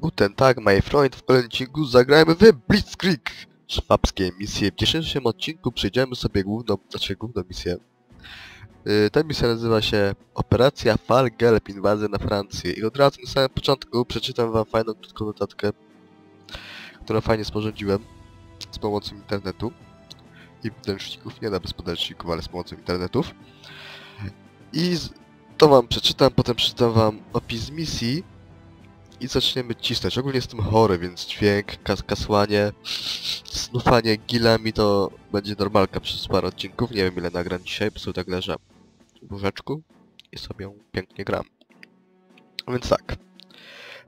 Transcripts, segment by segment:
Guten Tag, my friend, w kolejnym odcinku zagrajmy w Blitzkrieg! Szwabskie misje. W dzisiejszym odcinku przejdziemy sobie główną, znaczy główną misję. Yy, ta misja nazywa się Operacja Falgelb, inwazja na Francję. I od razu na samym początku przeczytam wam fajną, krótką notatkę, którą fajnie sporządziłem z pomocą internetu. I podręczników, nie da bez podręczników, ale z pomocą internetów. I to wam przeczytam, potem przeczytam wam opis misji i zaczniemy cisnąć. Ogólnie jestem chory, więc dźwięk, kas kasłanie, snufanie gilami to będzie normalka przez parę odcinków. Nie wiem ile nagram dzisiaj, po prostu tak leżę w łóżeczku i sobie pięknie gram. Więc tak.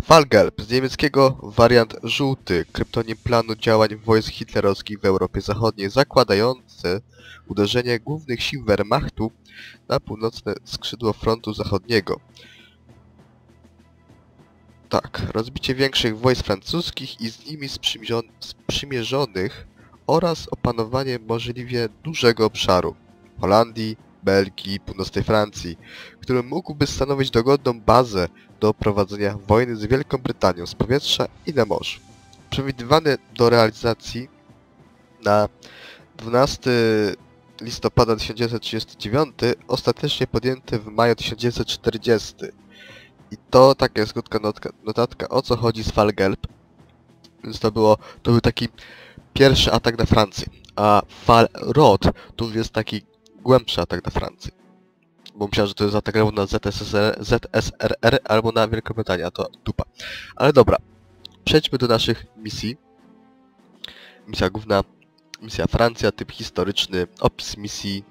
Falgelb, z niemieckiego wariant żółty, kryptonim planu działań wojsk hitlerowskich w Europie Zachodniej, zakładający uderzenie głównych sił Wehrmachtu na północne skrzydło frontu zachodniego. Tak, rozbicie większych wojsk francuskich i z nimi sprzymierzon- sprzymierzonych oraz opanowanie możliwie dużego obszaru Holandii, Belgii, północnej Francji, który mógłby stanowić dogodną bazę do prowadzenia wojny z Wielką Brytanią z powietrza i na morzu. Przewidywany do realizacji na 12 listopada 1939, ostatecznie podjęty w maju 1940. I to taka jest krótka notka, notatka, o co chodzi z Falgelb. Więc to było, to był taki pierwszy atak na Francję. A Falrod już jest taki głębszy atak na Francję. Bo myślałem, że to jest atak albo na ZSRR albo na Wielką Brytanię, to dupa. Ale dobra, przejdźmy do naszych misji. Misja główna, misja Francja, typ historyczny, opis misji,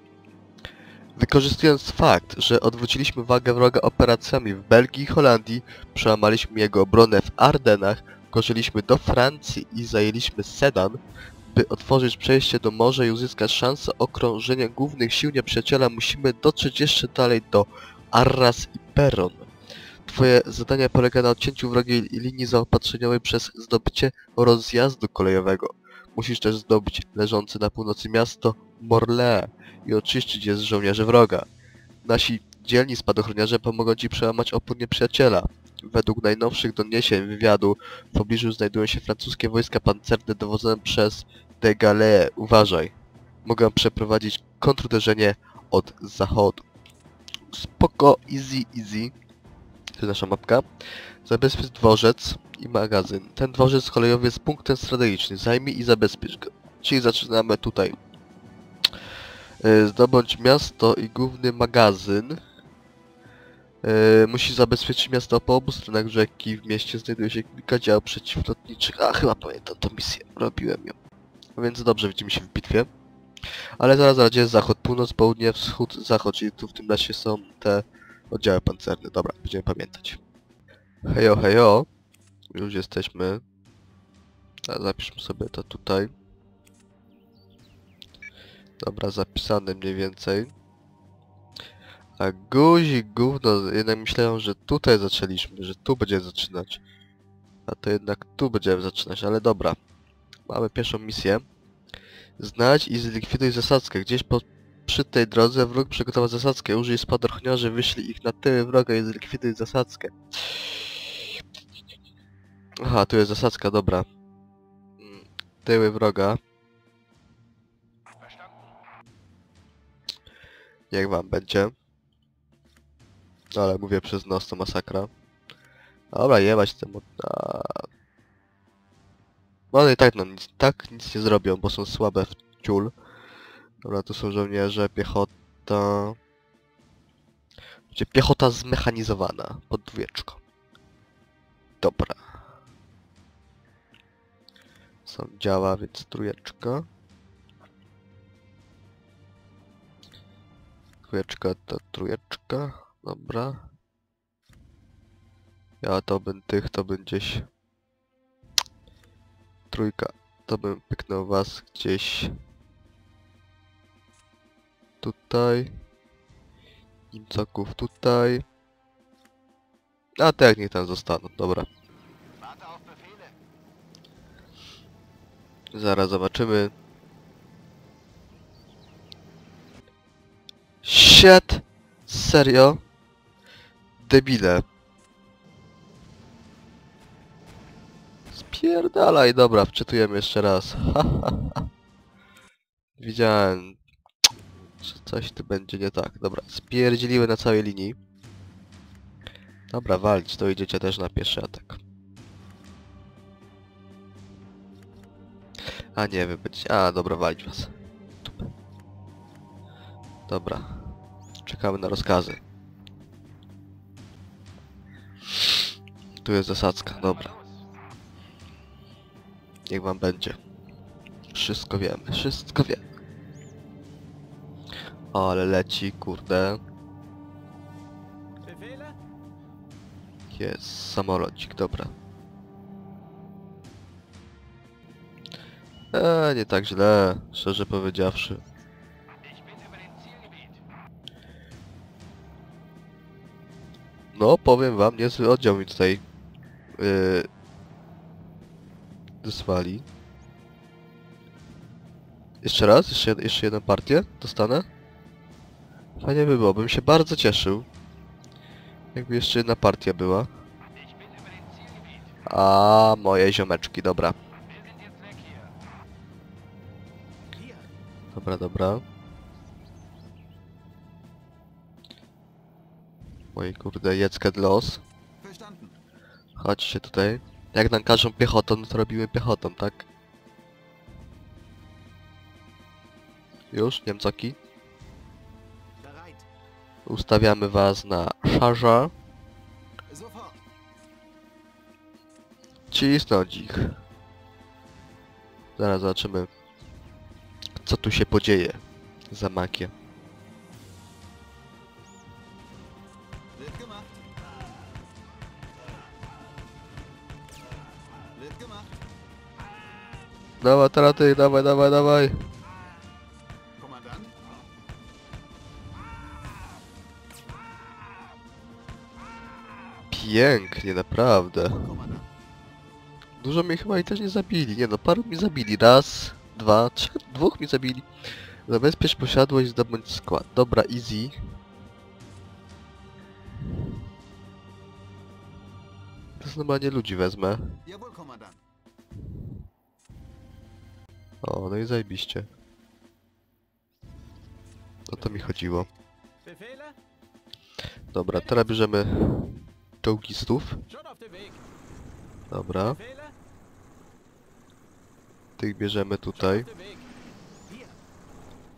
Wykorzystując fakt, że odwróciliśmy uwagę wroga operacjami w Belgii i Holandii, przełamaliśmy jego obronę w Ardenach, wkroczyliśmy do Francji i zajęliśmy Sedan, by otworzyć przejście do morza i uzyskać szansę okrążenia głównych sił nieprzyjaciela, musimy dotrzeć jeszcze dalej do Arras i Peron. Twoje zadanie polega na odcięciu wrogiej linii zaopatrzeniowej przez zdobycie rozjazdu kolejowego. Musisz też zdobyć leżące na północy miasto Morlaix i oczyścić je z żołnierzy wroga. Nasi dzielni spadochroniarze pomogą ci przełamać opór nieprzyjaciela. Według najnowszych doniesień wywiadu w pobliżu znajdują się francuskie wojska pancerne dowodzone przez de Gale. Uważaj. Mogę przeprowadzić kontruderzenie od zachodu. Spoko, easy, easy. To jest nasza mapka. Zabezpiecz dworzec i magazyn. Ten dworzec kolejowy jest punktem strategicznym. Zajmij i zabezpiecz go. Czyli zaczynamy tutaj zdobądź miasto i główny magazyn. E, Musi zabezpieczyć miasto po obu stronach rzeki. W mieście znajduje się kilka dział przeciwlotniczych. A, chyba pamiętam tą misję. Robiłem ją. Więc dobrze, widzimy się w bitwie. Ale zaraz zaraz jest zachód, północ, południe, wschód, zachód, czyli tu w tym lesie są te oddziały pancerne. Dobra, będziemy pamiętać. Hejo, hejo. Już jesteśmy. Zapiszmy sobie to tutaj. Dobra, zapisane mniej więcej. A guzik, gówno, jednak myślałem, że tutaj zaczęliśmy, że tu będziemy zaczynać. A to jednak tu będziemy zaczynać, ale dobra. Mamy pierwszą misję. Znajdź i zlikwiduj zasadzkę. Gdzieś po, przy tej drodze wróg przygotował zasadzkę. Użyj spadochroniarzy, wyślij ich na tyły wroga i zlikwiduj zasadzkę. Aha, tu jest zasadzka, dobra. Mm, Tyły wroga. Jak wam będzie. No, Ale mówię przez nos to masakra. Dobra, jebać temu. A... No i tak no nic, tak nic nie zrobią, bo są słabe w ciul. Dobra, tu są żołnierze, piechota. Będzie piechota zmechanizowana, pod dwójeczką. Dobra. Są działa, więc trójeczka. Trójeczka to trójeczka, dobra. Ja to bym tych, to bym gdzieś... Trójka, to bym pyknął was gdzieś... Tutaj. Nimcoków tutaj. A tak, niech tam zostaną, dobra. Zaraz zobaczymy. Shit! Serio? Debile. Spierdalaj, dobra, wczytujemy jeszcze raz. Widziałem, że coś tu będzie nie tak. Dobra, spierdzieliły na całej linii. Dobra, walcz, to idziecie też na pieszy atak. A nie, wy będziecie... A, dobra, walić was. Dobra. Czekamy na rozkazy. Tu jest zasadzka, dobra. Niech wam będzie. Wszystko wiemy, wszystko wiemy. O, ale leci, kurde. Jest, samolocik, dobra. Eee, nie tak źle, szczerze powiedziawszy. No, powiem wam, niezły oddział mi tutaj yy. Jeszcze raz? Jeszcze, jeszcze jedną partię dostanę? Fajnie by było, bym się bardzo cieszył. Jakby jeszcze jedna partia była. A moje ziomeczki, dobra. Dobra, dobra. Oj kurde, Jecket los. Chodźcie tutaj. Jak nam każą piechotą, no to robimy piechotą, tak? Już, Niemcoki. Ustawiamy was na. Sofort. Cisnąć ich. Zaraz zobaczymy, co tu się podzieje za makiem. Dawaj, teraz ty, dawaj, dawaj, dawaj. Pięknie, naprawdę. Dużo mnie chyba i też nie zabili. Nie no, paru mi zabili. Raz, dwa, trzech, dwóch mi zabili. Zabezpiecz posiadłość, zdobądź skład. Dobra, easy. To normalnie ludzi wezmę. O, no i zajebiście. O to mi chodziło. Dobra, teraz bierzemy czołgistów. Dobra, tych bierzemy tutaj.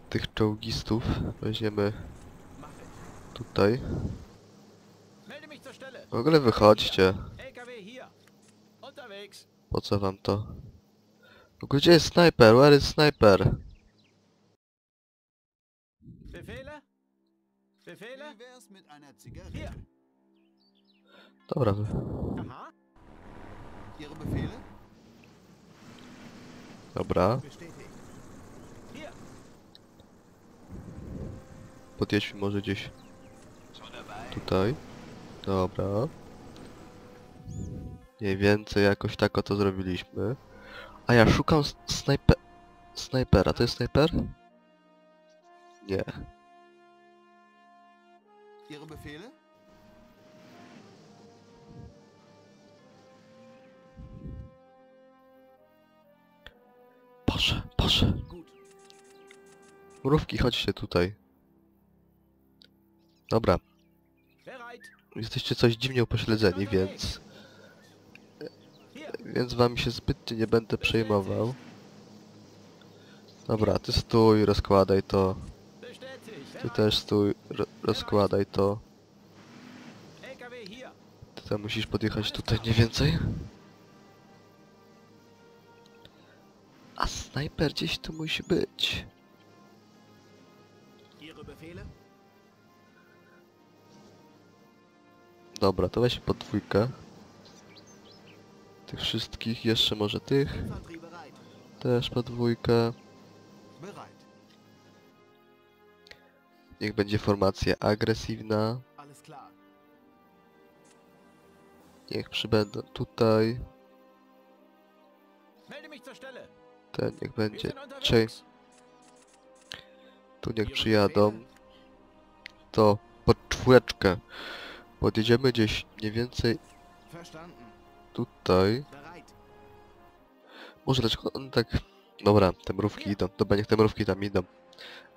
Tych czołgistów weźmiemy tutaj. W ogóle wychodźcie. Po co wam to? Gdzie jest snajper? Where is sniper? Befehle? Hier. Dobra, wy- Aha. Ihre Befehle? dobra. Podjedźmy może gdzieś tutaj. Dobra. Mniej więcej jakoś tak oto zrobiliśmy. A ja szukam snajpe... Snajpera. To jest snajper? Nie. Ihre Befehle? Boże, Boże. Mrówki, chodźcie tutaj. Dobra. Jesteście coś dziwnie upośledzeni, więc... Więc wami się zbytnie nie będę przejmował. Dobra, ty stój, rozkładaj to. Ty też stój, ro rozkładaj to. Ty tam musisz podjechać tutaj mniej więcej. A snajper gdzieś tu musi być. Dobra, to weź pod dwójkę. Tych wszystkich, jeszcze może tych. Też pod dwójkę. Bereit. Niech będzie formacja agresywna. Niech przybędą tutaj. Ten niech będzie. sind Czy unterwegs. tu niech przyjadą. To pod czwóreczkę. Podjedziemy gdzieś mniej więcej. Tutaj. Może dlaczego on tak... Dobra, te mrówki idą. Dobra, niech te mrówki tam idą.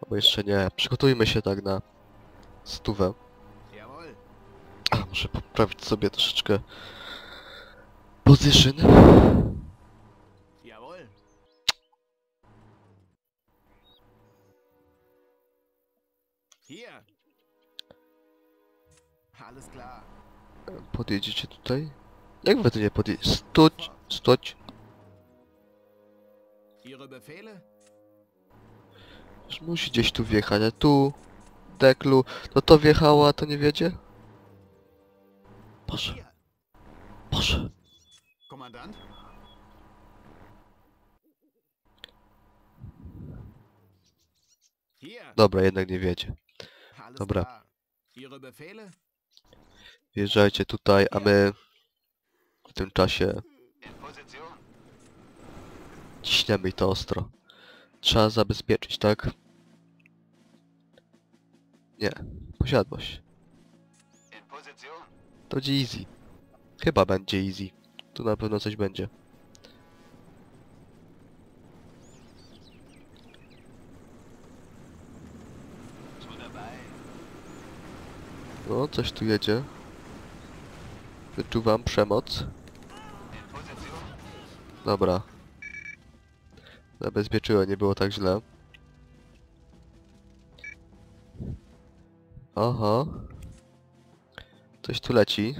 Bo jeszcze nie. Przygotujmy się tak na... Stówę. A, muszę poprawić sobie troszeczkę... Position. Podjedziecie tutaj? Jak wy tu nie stoć. Ihre Befehle? Już musi gdzieś tu wjechać, a tu... Deklu... No to wjechało, a to nie wiedzie? Boże. Boże. Kommandant? Hier. Dobra, jednak nie wiedzie. Dobra. Wjeżdżajcie tutaj, a my... W tym czasie ciśniemy i to ostro. Trzeba zabezpieczyć, tak? Nie. Posiadłość. To będzie easy. Chyba będzie easy. Tu na pewno coś będzie. No, coś tu jedzie. Wyczuwam przemoc. Dobra. Zabezpieczyłem, nie było tak źle. Oho. Coś tu leci.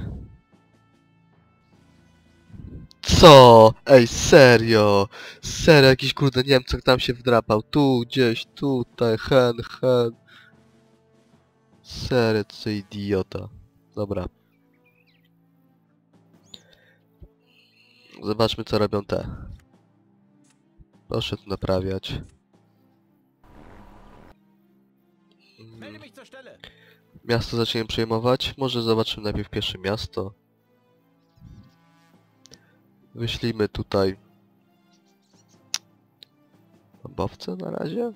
Co? Ej, serio! Serio, jakiś kurde Niemcok tam się wdrapał. Tu, gdzieś, tutaj, hen, hen. Serio, co idiota. Dobra. Zobaczmy co robią te. Proszę tu naprawiać. Mm. Miasto zaczniemy przejmować. Może zobaczymy najpierw pierwsze miasto. Wyślijmy tutaj... Bombowce na razie?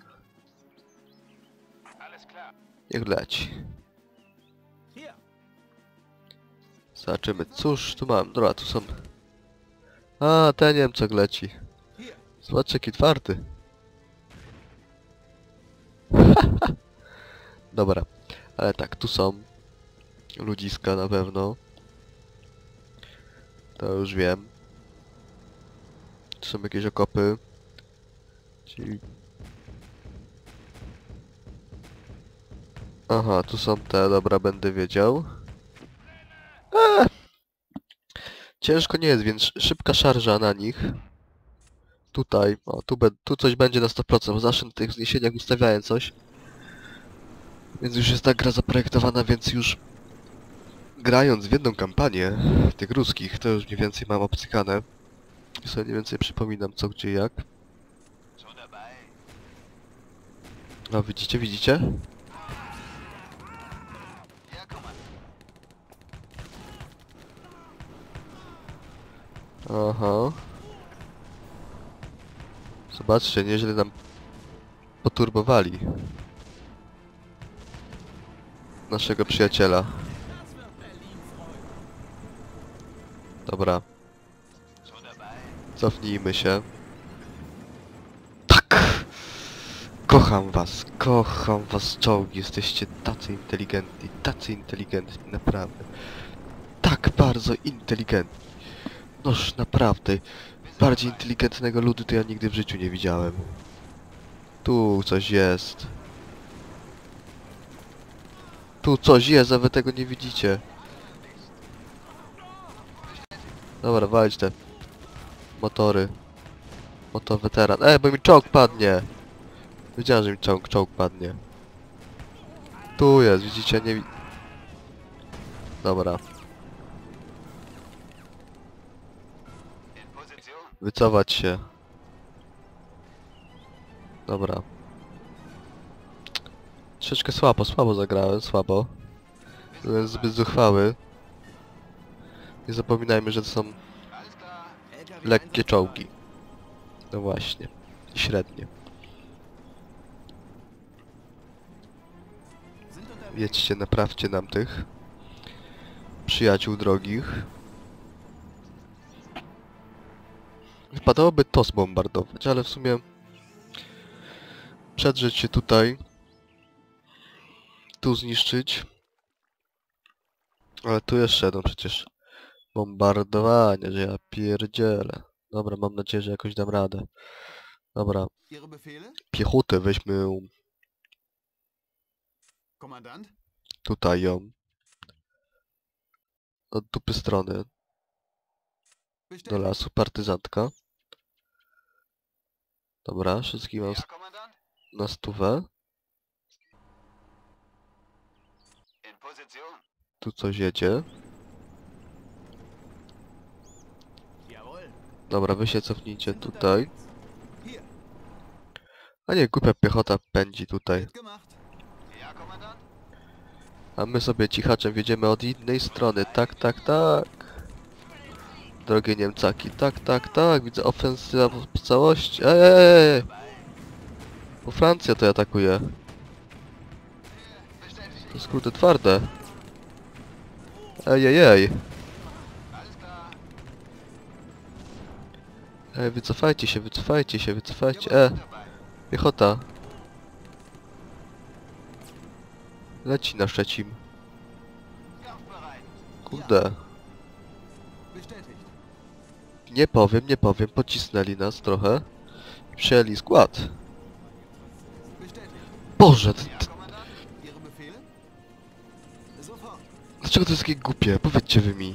Niech leci. Zobaczymy. Cóż, tu mam. Dobra, tu są... A, ten Niemcok leci. Zobacz jaki twardy. Dobra, ale tak, tu są ludziska na pewno. To już wiem. Tu są jakieś okopy. Czyli... Aha, tu są te, dobra, będę wiedział. Eee. Ciężko nie jest, więc szybka szarża na nich. Tutaj, o, tu, be, tu coś będzie na 100%, bo zawsze na tych wzniesieniach ustawiałem coś. Więc już jest ta gra zaprojektowana, więc już grając w jedną kampanię tych ruskich, to już mniej więcej mam obcykane. I sobie mniej więcej przypominam co, gdzie, jak. Dabei. No widzicie, widzicie? Ja, Kommandant. Aha. Zobaczcie, nieźle nam poturbowali. Naszego przyjaciela. Dobra, cofnijmy się. Tak! Kocham was, kocham was czołgi, jesteście tacy inteligentni, tacy inteligentni, naprawdę. Tak bardzo inteligentni. Noż naprawdę, bardziej inteligentnego ludu to ja nigdy w życiu nie widziałem. Tu coś jest. Tu coś jest, a wy tego nie widzicie. Dobra, walić te motory. Motor weteran. Ej, bo mi czołg padnie! Wiedziałem, że mi czołg, czołg padnie. Tu jest, widzicie, nie wi... Dobra, In Position. Wycofać się. Dobra. Troszeczkę słabo, słabo zagrałem, słabo. Zbyt zuchwały. Nie zapominajmy, że to są lekkie czołgi. No właśnie. Średnie. Jedźcie, naprawcie nam tych przyjaciół drogich. Wypadałoby to zbombardować, ale w sumie przedrzeć się tutaj, tu zniszczyć, ale tu jeszcze jedno przecież bombardowanie, że ja pierdzielę. Dobra, mam nadzieję, że jakoś dam radę. Dobra, piechotę weźmy Kommandant? tutaj ją. Od dupy strony, do lasu, partyzantka. Dobra, wszystkich mam na stówę. Tu coś jedzie. Dobra, wy się cofnijcie tutaj. A nie, głupia piechota pędzi tutaj. A my sobie cichaczem wjedziemy od innej strony. Tak, tak, tak. Drogie Niemcaki. Tak, tak, tak. Widzę ofensywa w całości. Ej. Bo Francja to atakuje. To jest kurde twarde. Ej, ej, ej. Ej, wycofajcie się, wycofajcie się, wycofajcie. E, piechota. Leci na Szczecin. Kurde. Nie powiem, nie powiem. Pocisnęli nas trochę. Przyjęli skład. Boże, dlaczego to jest takie głupie? Powiedzcie wy mi.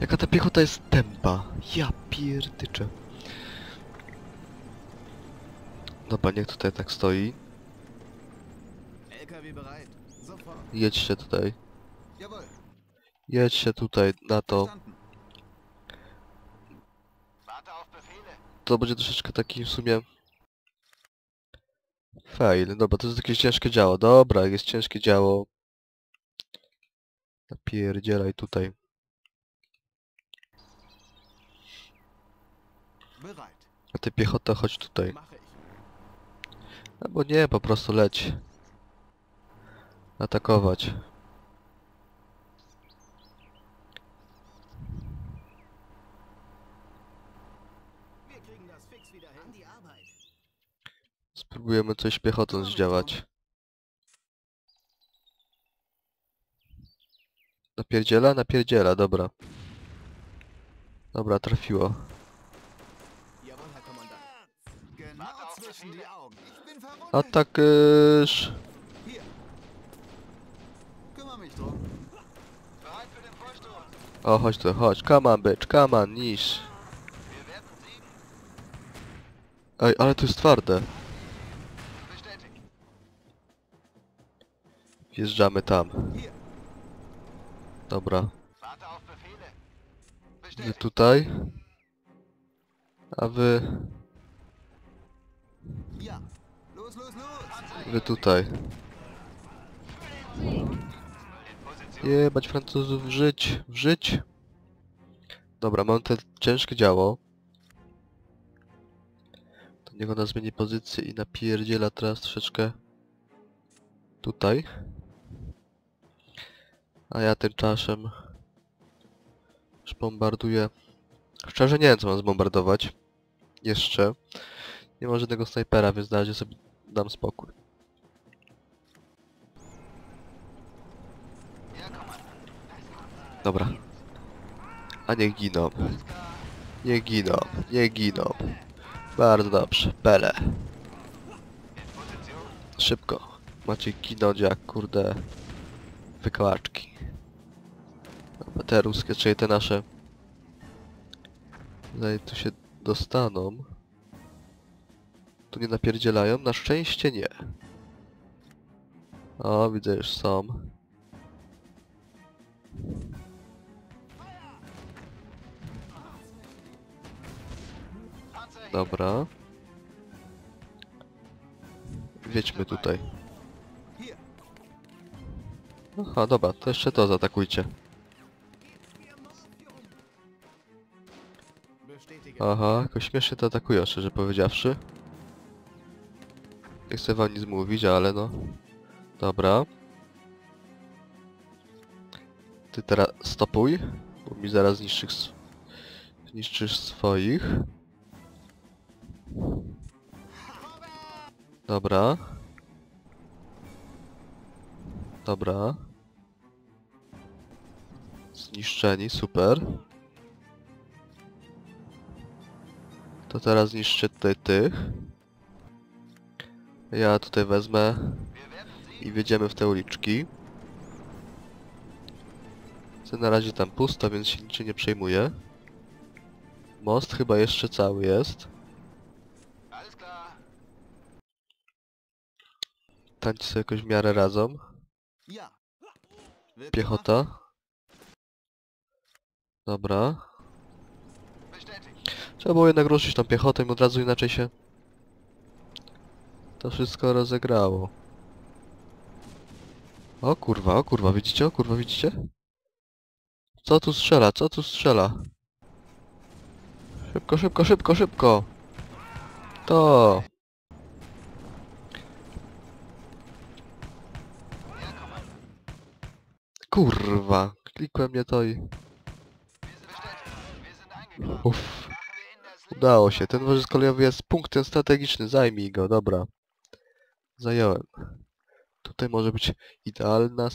Jaka ta piechota jest tempa. Ja pierdyczę. Dobra, niech tutaj tak stoi. Jedźcie tutaj. Jawohl. Jedźcie tutaj na to. To będzie troszeczkę taki w sumie... Fail. Dobra, to jest jakieś ciężkie działo. Dobra, jest ciężkie działo. Napierdzielaj tutaj. A ty piechota chodź tutaj. Albo nie, po prostu leć. Atakować. Spróbujemy coś piechotą zdziałać. Napierdziela? Napierdziela, dobra. Dobra, trafiło. Atakysz! O, chodź tu, chodź. Come on, bitch, come on, niż. Ej, ale to jest twarde. Wjeżdżamy tam. Dobra. Wy tutaj. A wy... Wy tutaj. Jebać Francuzów, żyć, żyć. Dobra, mam te ciężkie działo. To niech ona zmieni pozycję i napierdziela teraz troszeczkę tutaj. A ja tymczasem już bombarduję. Szczerze nie wiem co mam zbombardować. Jeszcze. Nie ma żadnego snajpera, więc na razie sobie dam spokój. Dobra. A niech giną. Nie giną, nie giną. Bardzo dobrze, Pele. Szybko. Macie ginąć jak kurde wykałaczki. Dobra, te ruskie, czyli te nasze. Tutaj tu się dostaną. Tu nie napierdzielają? Na szczęście nie. O, widzę już są. Dobra. Wiedźmy tutaj. Aha, dobra, to jeszcze to zaatakujcie. Aha, jakoś śmiesznie to atakują, szczerze powiedziawszy. Nie chcę wam nic mówić, ale no. Dobra. Ty teraz stopuj, bo mi zaraz zniszczysz, zniszczysz swoich. Dobra. Dobra. Zniszczeni, super. To teraz zniszczę tutaj tych. Ja tutaj wezmę i wjedziemy w te uliczki. Co na razie tam pusto, więc się niczym nie przejmuję. Most chyba jeszcze cały jest. Tańczy sobie jakoś w miarę razem. Piechota. Dobra. Trzeba było jednak ruszyć tą piechotę i od razu inaczej się to wszystko rozegrało. O kurwa, o kurwa, widzicie? O kurwa, widzicie? Co tu strzela? Co tu strzela? Szybko, szybko, szybko, szybko! To! Kurwa, klikłem nie to i... Uff, udało się. Ten woziec kolejowy jest punktem strategicznym, zajmij go, dobra. Zająłem. Tutaj może być idealna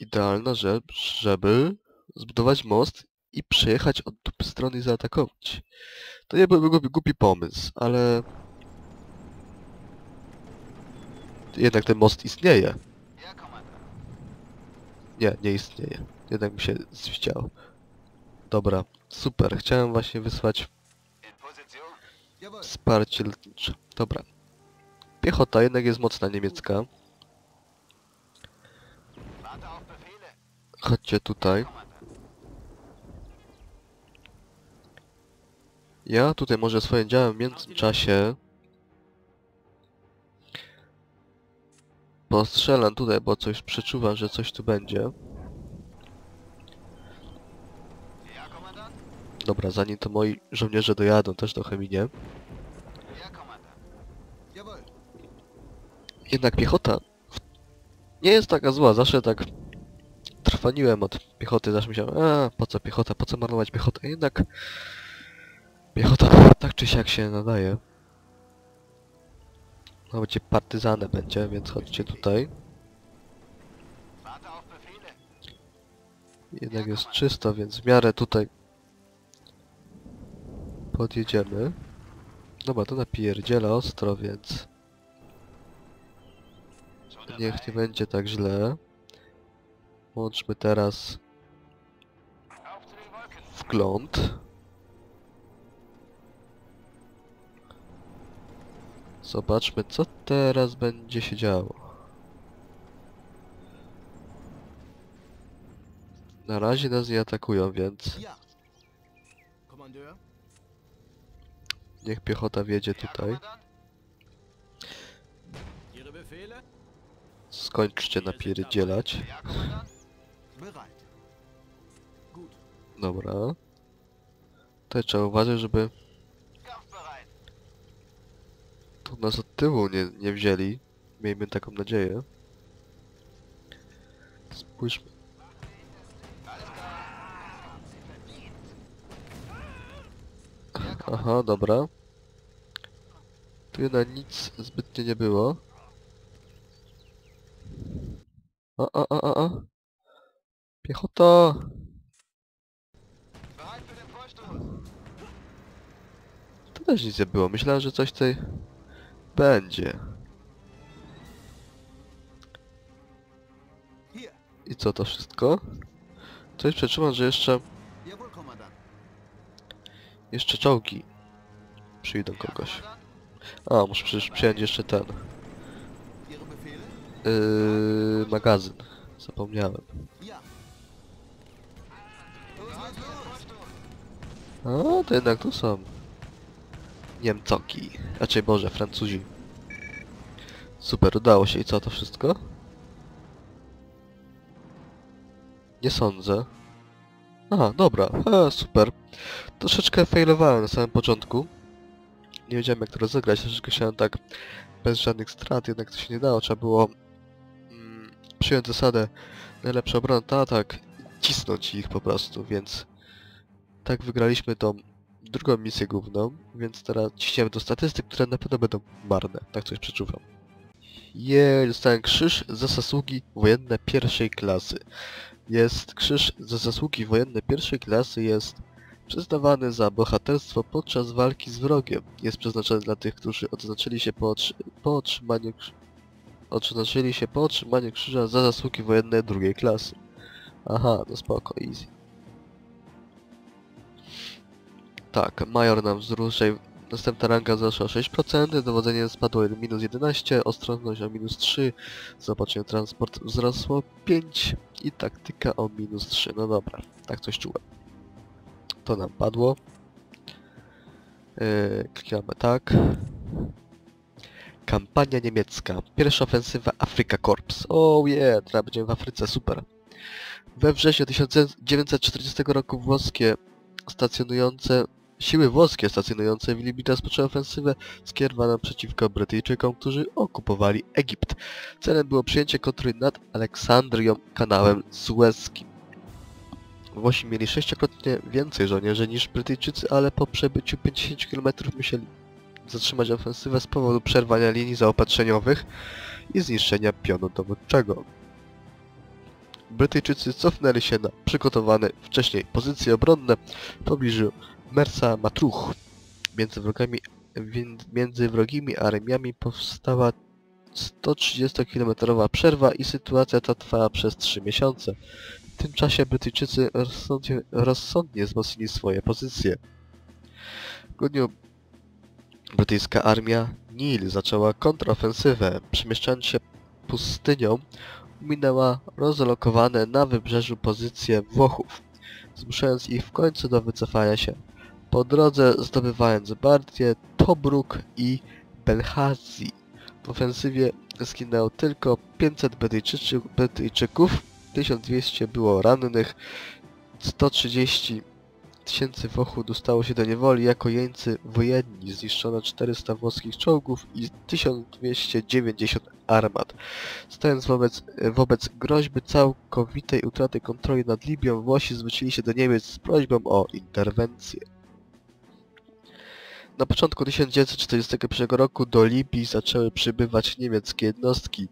idealna rzecz, żeby zbudować most i przejechać od strony i zaatakować. To nie byłby głupi, głupi pomysł, ale... Jednak ten most istnieje. Nie, nie istnieje. Jednak mi się zwiściało. Dobra, super. Chciałem właśnie wysłać wsparcie lotnicze. Dobra. Piechota jednak jest mocna niemiecka. Chodźcie tutaj. Ja tutaj może swoim działem w międzyczasie postrzelam tutaj, bo coś przeczuwam, że coś tu będzie. Dobra, zanim to moi żołnierze dojadą też do Cheminie. Jednak piechota nie jest taka zła, zawsze tak trwaniłem od piechoty, zawsze myślałem, a po co piechota, po co marnować piechotę, jednak piechota tak czy siak się nadaje. No będzie partyzanę będzie, więc chodźcie tutaj. Jednak jest czysto, więc w miarę tutaj podjedziemy. Dobra, to napierdziela ostro, więc niech nie będzie tak źle. Włączmy teraz wgląd. Zobaczmy, co teraz będzie się działo. Na razie nas nie atakują, więc niech piechota wjedzie Ja, tutaj. Skończcie napierdzielać. Dobra. Tutaj trzeba uważać, żeby tu nas od tyłu nie, nie wzięli. Miejmy taką nadzieję. Spójrzmy. Aha, dobra. Tu jednak nic zbytnio nie było. A, a, a, a, a. Piechota! Tu też nic nie było. Myślałem, że coś tutaj będzie. I co to wszystko? Coś przeczuwam, że jeszcze, jeszcze czołgi przyjdą kogoś. A, muszę przecież przyjąć jeszcze ten. Yy, magazyn. Zapomniałem. A, to jednak tu są. Niemcoki. Raczej Boże, Francuzi. Super, udało się. I co to wszystko? Nie sądzę. Aha, dobra. E, super. Troszeczkę failowałem na samym początku. Nie wiedziałem jak to rozegrać. Troszeczkę chciałem tak bez żadnych strat, jednak to się nie dało. Trzeba było mm, przyjąć zasadę najlepsza obrona to atak, cisnąć ich po prostu, więc tak wygraliśmy tą drugą misję główną, więc teraz ciśniemy do statystyk, które na pewno będą marne, tak coś przeczuwam. Jej, dostałem krzyż za zasługi wojenne pierwszej klasy. Jest krzyż za zasługi wojenne pierwszej klasy jest przyznawany za bohaterstwo podczas walki z wrogiem. Jest przeznaczony dla tych, którzy odznaczyli się po, po otrzymaniu odznaczyli się po otrzymaniu krzyża za zasługi wojenne drugiej klasy. Aha, no spoko, easy. Tak, major nam wzrósł, następna ranga zaszła o 6%, dowodzenie spadło minus 11, ostrożność o minus 3, zobaczenie transport wzrosło 5 i taktyka o minus 3. No dobra, tak coś czułem. To nam padło. Yy, klikamy tak. Kampania niemiecka. Pierwsza ofensywa Afrika Korps. O oh yeah, teraz będziemy w Afryce, super. We wrześniu 1940 roku włoskie stacjonujące Siły włoskie stacjonujące w Libii rozpoczęły ofensywę skierowaną przeciwko Brytyjczykom, którzy okupowali Egipt. Celem było przyjęcie kontroli nad Aleksandrią, kanałem Suezkim. Włosi mieli sześciokrotnie więcej żołnierzy niż Brytyjczycy, ale po przebyciu 50 km musieli zatrzymać ofensywę z powodu przerwania linii zaopatrzeniowych i zniszczenia pionu dowódczego. Brytyjczycy cofnęli się na przygotowane wcześniej pozycje obronne w pobliżu Mersa Matruch. Między wrogami, między wrogimi armiami powstała 130-kilometrowa przerwa i sytuacja ta trwała przez 3 miesiące. W tym czasie Brytyjczycy rozsądnie, rozsądnie wzmocnili swoje pozycje. W grudniu brytyjska armia Nil zaczęła kontrofensywę. Przemieszczając się pustynią, minęła rozlokowane na wybrzeżu pozycje Włochów, zmuszając ich w końcu do wycofania się. Po drodze zdobywając Bardię, Tobruk i Belhazi. W ofensywie zginęło tylko 500 Brytyjczyczy- Brytyjczyków, 1200 było rannych, 130 tysięcy Włochów dostało się do niewoli jako jeńcy wojenni, zniszczono 400 włoskich czołgów i 1290 armat. Stojąc wobec, wobec groźby całkowitej utraty kontroli nad Libią, Włosi zwrócili się do Niemiec z prośbą o interwencję. Na początku 1941 roku do Libii zaczęły przybywać niemieckie jednostki.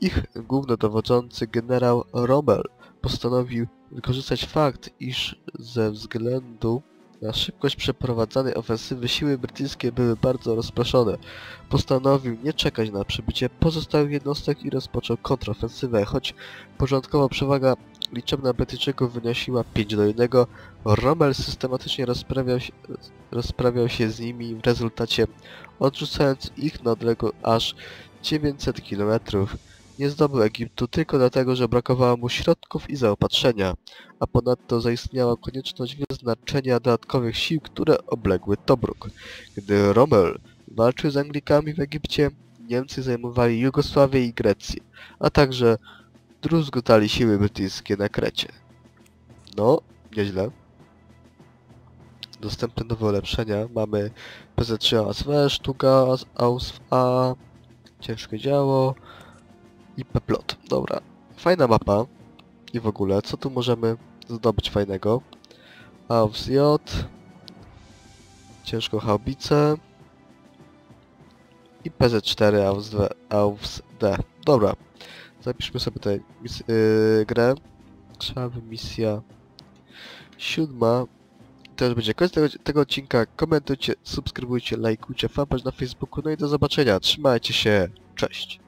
Ich głównodowodzący generał Rommel postanowił wykorzystać fakt, iż ze względu na szybkość przeprowadzanej ofensywy siły brytyjskie były bardzo rozproszone. Postanowił nie czekać na przybycie pozostałych jednostek i rozpoczął kontrofensywę, choć początkowo przewaga liczebna Brytyjczyków wynosiła 5 do 1, Rommel systematycznie rozprawiał się, rozprawiał się z nimi w rezultacie odrzucając ich na odległość aż 900 km. Nie zdobył Egiptu tylko dlatego, że brakowało mu środków i zaopatrzenia, a ponadto zaistniała konieczność wyznaczenia dodatkowych sił, które obległy Tobruk. Gdy Rommel walczył z Anglikami w Egipcie, Niemcy zajmowali Jugosławię i Grecję, a także druzgotali siły brytyjskie na Krecie. No, nieźle. Dostępne nowe ulepszenia. Mamy PZ3 ASW, sztuka AUSW A, ciężkie działo i Peplot. Dobra, fajna mapa. I w ogóle, co tu możemy zdobyć fajnego? AUS J, ciężką haubicę i PZ4 AUS, D, AUS D. Dobra, zapiszmy sobie tę yy, grę. Krwawa misja siódma. To już będzie koniec tego, tego odcinka. Komentujcie, subskrybujcie, lajkujcie fanpage na Facebooku. No i do zobaczenia. Trzymajcie się. Cześć.